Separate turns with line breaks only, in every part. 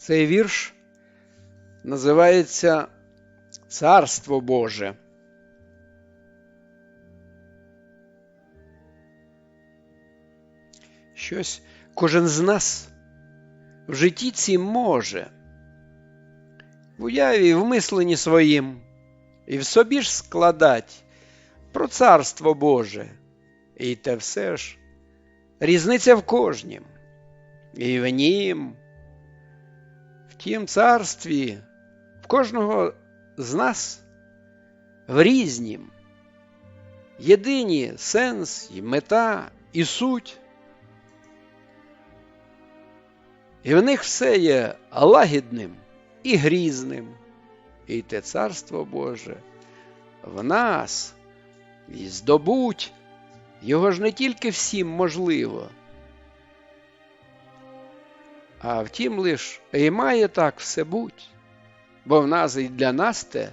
Цей вірш називається Царство Боже. Щось кожен з нас в житті цім може, в уяві, в мисленні своїм, і в собі ж складать про царство Боже. І те все ж різниця в кожнім, і в нім, тім царстві, в кожного з нас в різнім. Єдині сенс і мета, і суть. І в них все є лагідним і грізним, і те царство Боже в нас і здобуть його ж не тільки всім можливо, а втім лиш і має так все буть, бо в нас і для нас те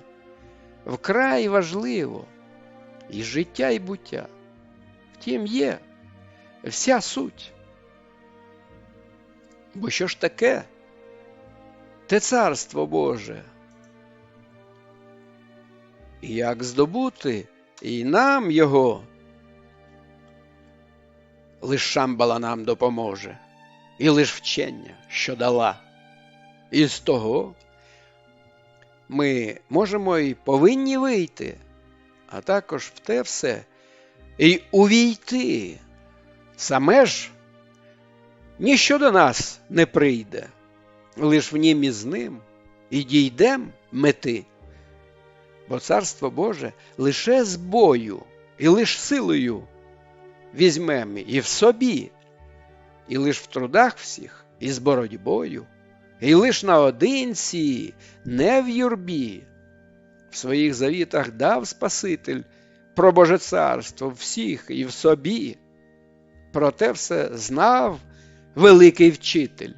вкрай важливо і життя, і буття. Втім, є вся суть. Бо що ж таке? Те царство Боже? Як здобути і нам його? Лиш Шамбала нам допоможе, і лиш вчення, що дала. І з того ми можемо і повинні вийти, а також в те все і увійти. Саме ж ніщо до нас не прийде, лиш в нім із ним і дійдем мети. Бо царство Боже лише з бою і лиш силою візьмем і в собі, і лиш в трудах всіх, і з боротьбою, і лиш наодинці, не в юрбі. В своїх завітах дав Спаситель про Боже царство всіх і в собі. Проте все знав великий вчитель,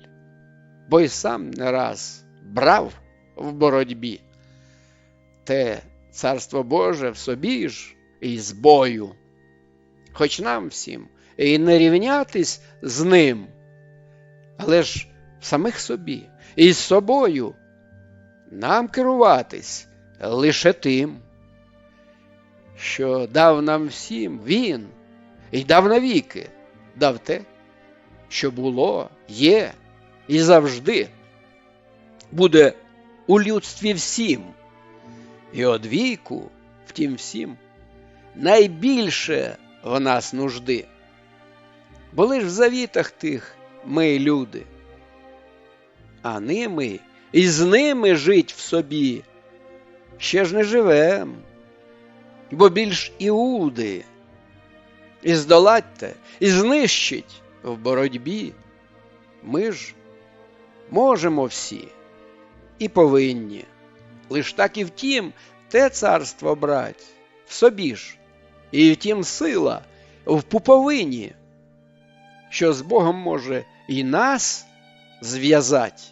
бо й сам не раз брав в боротьбі. Те царство Боже в собі ж і з бою хоч нам всім і не рівнятись з ним, але ж самих собі і з собою нам керуватись лише тим, що дав нам всім Він і дав навіки, дав те, що було, є і завжди буде у людстві всім, і од віку, втім всім, найбільше в нас нужди. Бо лиш в завітах тих ми люди, а ними і з ними жить в собі. Ще ж не живем, бо більш іуди, і здолатьте, і знищить в боротьбі. Ми ж можемо всі і повинні, лиш так і втім те царство брать в собі ж. І втім сила в пуповині, що з Богом може і нас зв'язати,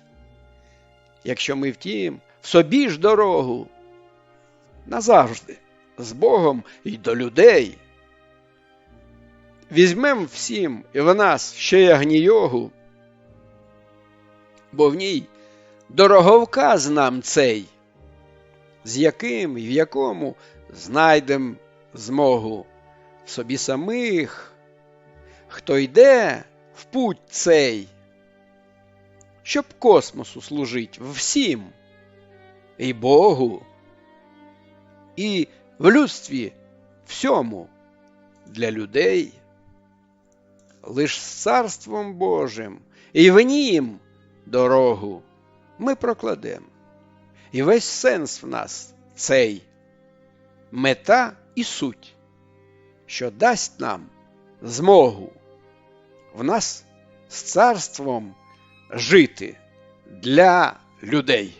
якщо ми втім в собі ж дорогу назавжди з Богом і до людей. Візьмем всім і в нас ще ягнійогу, бо в ній дороговказ нам цей, з яким і в якому знайдем змогу в собі самих, хто йде в путь цей, щоб космосу служить всім, і Богу, і в людстві всьому для людей, лиш з Царством Божим і в нім дорогу ми прокладемо. І весь сенс в нас цей мета і суть, що дасть нам змогу в нас з царством жити для людей.